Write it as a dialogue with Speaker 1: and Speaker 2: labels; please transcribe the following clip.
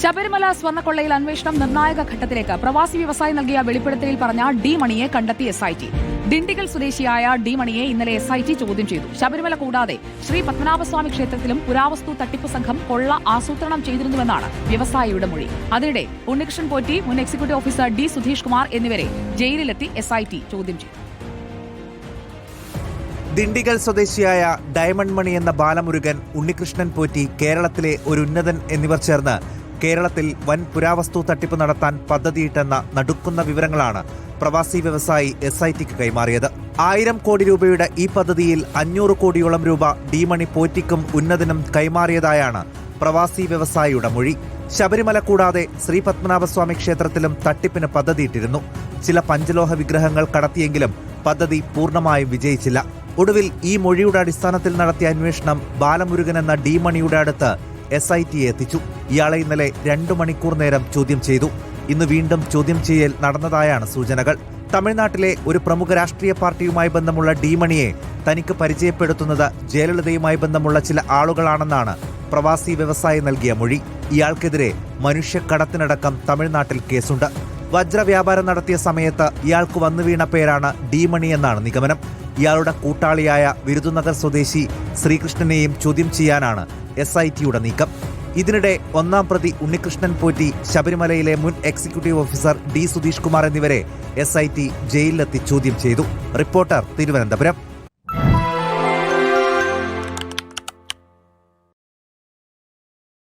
Speaker 1: ശബരിമല സ്വർണക്കൊള്ളയിൽ അന്വേഷണം നിർണായക ഘട്ടത്തിലേക്ക്. പ്രവാസി വ്യവസായി നൽകിയ വെളിപ്പെടുത്തലിൽ പറഞ്ഞ ഡി മണിയെ കണ്ടെത്തി എസ് ഐ ടി ദിണ്ടിഗൽ സ്വദേശിയായ ഡി മണിയെ ഇന്നലെ എസ് ഐ ടി ചോദ്യം ചെയ്തു. ശബരിമല കൂടാതെ ശ്രീ പത്മനാഭസ്വാമി ക്ഷേത്രത്തിലും പുരാവസ്തു തട്ടിപ്പ് സംഘം കൊള്ള ആസൂത്രണം ചെയ്തിരുന്നുവെന്നാണ് വ്യവസായിയുടെ മൊഴി. അതിനിടെ ഉണ്ണികൃഷ്ണൻ പോറ്റി മുൻ executive officer D Sudheesh Kumar എന്നിവരെ ജയിലിലെത്തി എസ് ഐ ടി ചോദ്യം ചെയ്തു.
Speaker 2: ദിണ്ടിഗൽ സ്വദേശിയായ ഡയമണ്ട് മണി എന്ന ബാലമുരുകൻ ഉണ്ണികൃഷ്ണൻ പോറ്റി കേരളത്തിലെ ഒരു ഉന്നതൻ എന്നിവർ ചേർന്ന് കേരളത്തിൽ വൻ പുരാവസ്തു തട്ടിപ്പ് നടത്താൻ പദ്ധതിയിട്ടെന്ന നടുക്കുന്ന വിവരങ്ങളാണ് പ്രവാസി വ്യവസായി എസ് ഐ ടിക്ക് കൈമാറിയത്. ആയിരം കോടി രൂപയുടെ ഈ പദ്ധതിയിൽ അഞ്ഞൂറ് കോടിയോളം രൂപ ഡിമണി പോറ്റിക്കും ഉന്നതനും കൈമാറിയതായാണ് പ്രവാസി വ്യവസായിയുടെ മൊഴി. ശബരിമല കൂടാതെ ശ്രീ പത്മനാഭസ്വാമി ക്ഷേത്രത്തിലും തട്ടിപ്പിന് പദ്ധതിയിട്ടിരുന്നു. ചില പഞ്ചലോഹ വിഗ്രഹങ്ങൾ കടത്തിയെങ്കിലും പദ്ധതി പൂർണമായും വിജയിച്ചില്ല. ഒടുവിൽ ഈ മൊഴിയുടെ അടിസ്ഥാനത്തിൽ നടത്തിയ അന്വേഷണം ബാലമുരുകൻ എന്ന ഡി മണിയുടെ അടുത്ത് എസ് ഐ ടിയെ എത്തിച്ചു. ഇയാളെ ഇന്നലെ രണ്ടു മണിക്കൂർ നേരം ചോദ്യം ചെയ്തു. ഇന്ന് വീണ്ടും ചോദ്യം ചെയ്യൽ നടന്നതായാണ് സൂചനകൾ. തമിഴ്നാട്ടിലെ ഒരു പ്രമുഖ രാഷ്ട്രീയ പാർട്ടിയുമായി ബന്ധമുള്ള ഡീമണിയെ തനിക്ക് പരിചയപ്പെടുത്തുന്നത് ജയലളിതയുമായി ബന്ധമുള്ള ചില ആളുകളാണെന്നാണ് പ്രവാസി വ്യവസായി നൽകിയ മൊഴി. ഇയാൾക്കെതിരെ മനുഷ്യക്കടത്തിനടക്കം തമിഴ്നാട്ടിൽ കേസുണ്ട്. വജ്രവ്യാപാരം നടത്തിയ സമയത്ത് ഇയാൾക്ക് വന്നു വീണ പേരാണ് ഡി മണി എന്നാണ് നിഗമനം. ഇയാളുടെ കൂട്ടാളിയായ വിരുദുനഗർ സ്വദേശി ശ്രീകൃഷ്ണനെയും ചോദ്യം ചെയ്യാനാണ് എസ് ഐ ടിയുടെ നീക്കം. ഇതിനിടെ ഒന്നാം പ്രതി ഉണ്ണികൃഷ്ണൻ പോറ്റി ശബരിമലയിലെ മുൻ executive officer D Sudheesh Kumar എന്നിവരെ എസ് ഐ ടി ജയിലിലെത്തി ചോദ്യം ചെയ്തു. റിപ്പോർട്ടർ തിരുവനന്തപുരം.